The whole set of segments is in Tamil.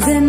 மகன்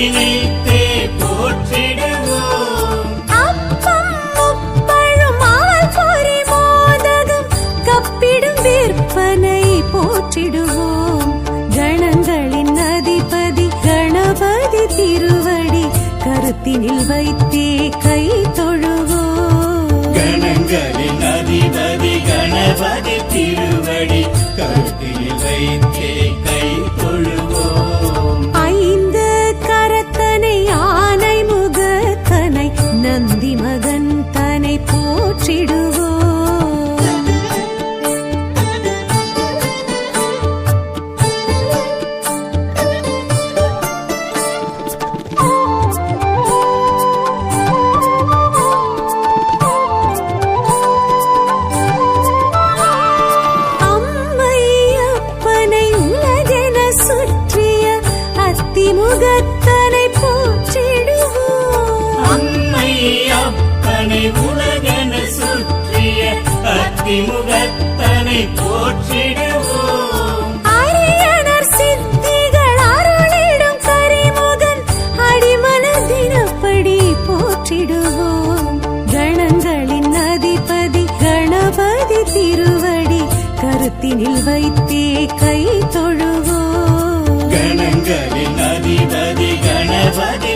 சிந்தலினைத்தே போற்றிடுவோம். அப்பம் முப்பழும் பொறி மோதகம் கப்பிடும் விற்பனை போற்றிடுவோம். கணங்களின் அதிபதி கணபதி திருவடி கருத்தினில் வைத்தே கை தொழுவோம். கணங்களின் அதிபதி கணபதி திருவடி கருத்தில் வைத்தே கை அத்திமுகத்தனை போற்றிடுவோம் போற்றிடுவோம். கணங்களின் அதிபதி கணபதி திருவடி கருத்தினில் வைத்தே கை தொழுவோம். கணங்களின் அதிபதி கணபதி